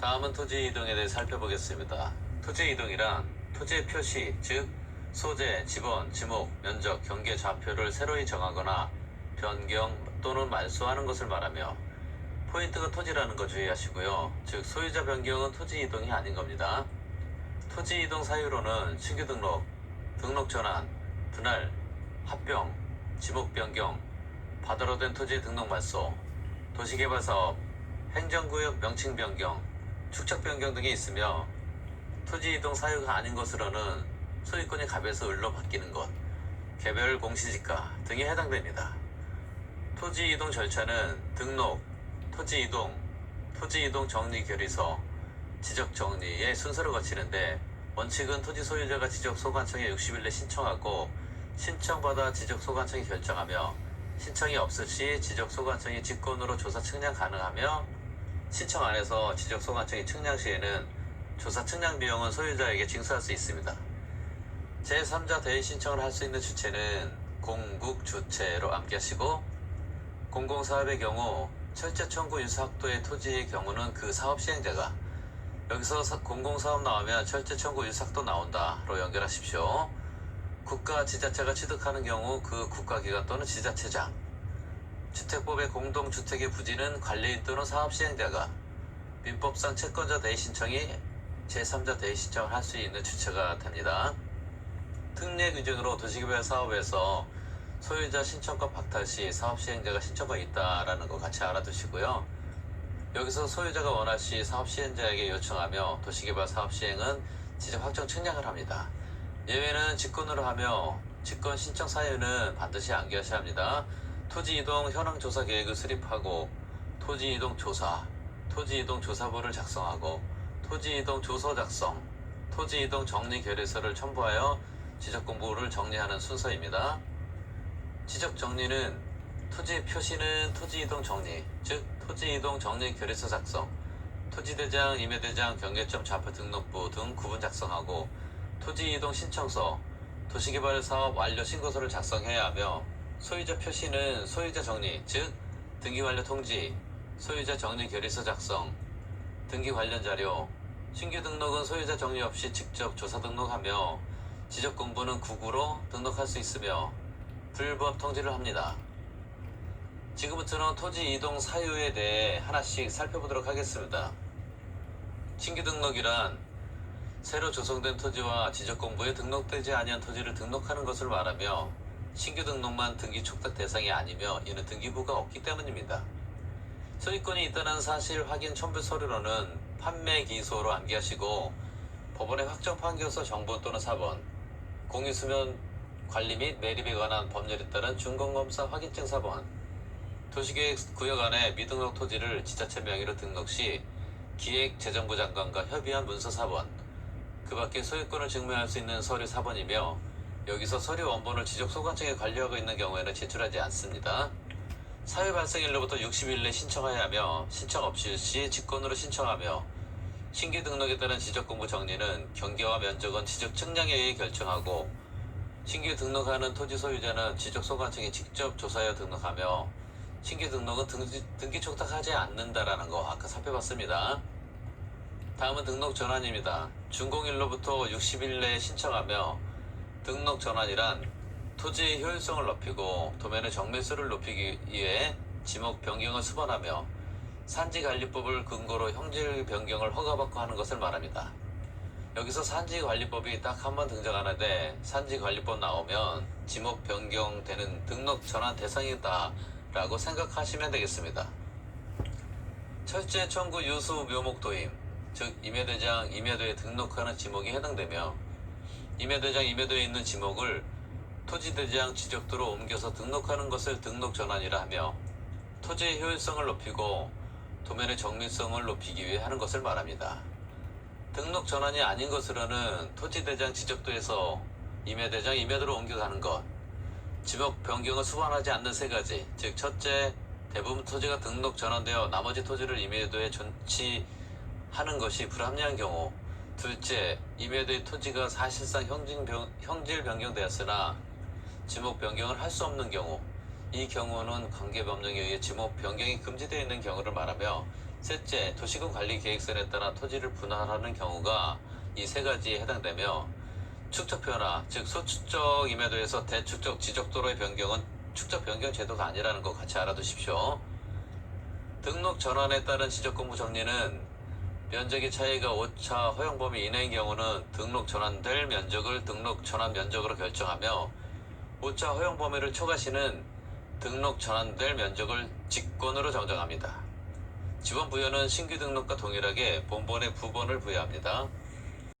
다음은 토지 이동에 대해 살펴보겠습니다. 토지 이동이란 토지의 표시, 즉 소재, 지번, 지목, 면적, 경계 좌표를 새로이 정하거나 변경 또는 말소하는 것을 말하며 포인트가 토지라는 거 주의하시고요. 즉 소유자 변경은 토지 이동이 아닌 겁니다. 토지 이동 사유로는 신규 등록, 등록 전환, 분할, 합병, 지목 변경, 바다로 된 토지 등록 말소, 도시개발 사업, 행정구역 명칭 변경, 축척 변경 등이 있으며 토지 이동 사유가 아닌 것으로는 소유권이 갑에서 을로 바뀌는 것, 개별 공시지가 등이 해당됩니다. 토지 이동 절차는 등록, 토지 이동, 토지 이동 정리 결의서, 지적 정리의 순서를 거치는데 원칙은 토지 소유자가 지적 소관청에 60일 내 신청하고 신청받아 지적 소관청이 결정하며 신청이 없을 시 지적 소관청이 직권으로 조사 측량 가능하며 신청 안에서 지적 소관청이 측량 시에는 조사 측량 비용은 소유자에게 징수할 수 있습니다. 제3자 대의 신청을 할 수 있는 주체는 공국 주체로 암기하시고 공공사업의 경우 철제 청구 유사학도의 토지의 경우는 그 사업 시행자가 여기서 사- 공공사업 나오면 철제 청구 유사학도 나온다로 연결하십시오. 국가 지자체가 취득하는 경우 그 국가기관 또는 지자체장 주택법의 공동주택의 부지는 관리인 또는 사업 시행자가 민법상 채권자 대의 신청이 제3자 대의 신청을 할 수 있는 주체가 됩니다. 특례 규정으로 도시개발 사업에서 소유자 신청권 박탈 시 사업 시행자가 신청권이 있다라는 거 같이 알아두시고요. 여기서 소유자가 원할 시 사업 시행자에게 요청하며 도시개발 사업 시행은 지적 확정 측량을 합니다. 예외는 직권으로 하며 직권 신청 사유는 반드시 암기하셔야 합니다. 토지 이동 현황 조사 계획을 수립하고 토지 이동 조사, 토지 이동 조사부를 작성하고 토지 이동 조서 작성, 토지 이동 정리 결의서를 첨부하여 지적 공부를 정리하는 순서입니다. 지적 정리는 토지 표시는 토지 이동 정리, 즉 토지 이동 정리 결의서 작성, 토지 대장, 임야 대장, 경계점 좌표 등록부 등 구분 작성하고 토지 이동 신청서, 도시개발 사업 완료 신고서를 작성해야 하며 소유자 표시는 소유자 정리, 즉 등기 완료 통지, 소유자 정리 결의서 작성, 등기 관련 자료, 신규 등록은 소유자 정리 없이 직접 조사 등록하며 지적 공부는 국으로 등록할 수 있으며 불부합 통지를 합니다. 지금부터는 토지 이동 사유에 대해 하나씩 살펴보도록 하겠습니다. 신규 등록이란 새로 조성된 토지와 지적 공부에 등록되지 아니한 토지를 등록하는 것을 말하며 신규 등록만 등기 촉탁 대상이 아니며 이는 등기부가 없기 때문입니다. 소유권이 있다는 사실 확인 첨부 서류로는 판매 기소로 암기하시고 법원의 확정 판결서 정본 또는 사본, 공유수면 관리 및 매립에 관한 법률에 따른 준공검사 확인증 사본, 도시계획 구역 안에 미등록 토지를 지자체 명의로 등록 시 기획재정부 장관과 협의한 문서 사본, 그 밖에 소유권을 증명할 수 있는 서류 사본이며 여기서 서류 원본을 지적 소관청에 관리하고 있는 경우에는 제출하지 않습니다. 사유 발생일로부터 60일 내 신청해야 하며 신청 없이 시 직권으로 신청하며 신규 등록에 따른 지적 공부 정리는 경계와 면적은 지적 측량에 의해 결정하고 신규 등록하는 토지 소유자는 지적 소관청이 직접 조사하여 등록하며 신규 등록은 등기, 등기 촉탁하지 않는다라는 거 아까 살펴봤습니다. 다음은 등록 전환입니다. 준공일로부터 60일 내에 신청하며 등록 전환이란 토지의 효율성을 높이고 도면의 정밀수를 높이기 위해 지목 변경을 수반하며 산지관리법을 근거로 형질 변경을 허가받고 하는 것을 말합니다. 여기서 산지관리법이 딱 한 번 등장하는데 산지관리법 나오면 지목 변경되는 등록 전환 대상이다 라고 생각하시면 되겠습니다. 철제 청구 유수 묘목 도임, 즉 임야대장 임야도에 등록하는 지목이 해당되며 임야대장 임야도에 있는 지목을 토지대장 지적도로 옮겨서 등록하는 것을 등록 전환이라 하며 토지의 효율성을 높이고 도면의 정밀성을 높이기 위해 하는 것을 말합니다. 등록 전환이 아닌 것으로는 토지대장 지적도에서 임야대장 임야도로 옮겨가는 것, 지목 변경을 수반하지 않는 세 가지, 즉 첫째, 대부분 토지가 등록 전환되어 나머지 토지를 임야도에 전치하는 것이 불합리한 경우, 둘째, 임야도의 토지가 사실상 형질, 변경되었으나 지목 변경을 할 수 없는 경우, 이 경우는 관계법령에 의해 지목 변경이 금지되어 있는 경우를 말하며 셋째, 도시군 관리 계획선에 따라 토지를 분할하는 경우가 이 세 가지에 해당되며 축적 변화, 즉 소축적 임야도에서 대축적 지적도로의 변경은 축적 변경 제도가 아니라는 거 같이 알아두십시오. 등록 전환에 따른 지적공부 정리는 면적의 차이가 5차 허용 범위 이내인 경우는 등록 전환될 면적을 등록 전환 면적으로 결정하며 5차 허용 범위를 초과시는 등록 전환될 면적을 직권으로 정정합니다. 지번 부여는 신규 등록과 동일하게 본번에 부번을 부여합니다.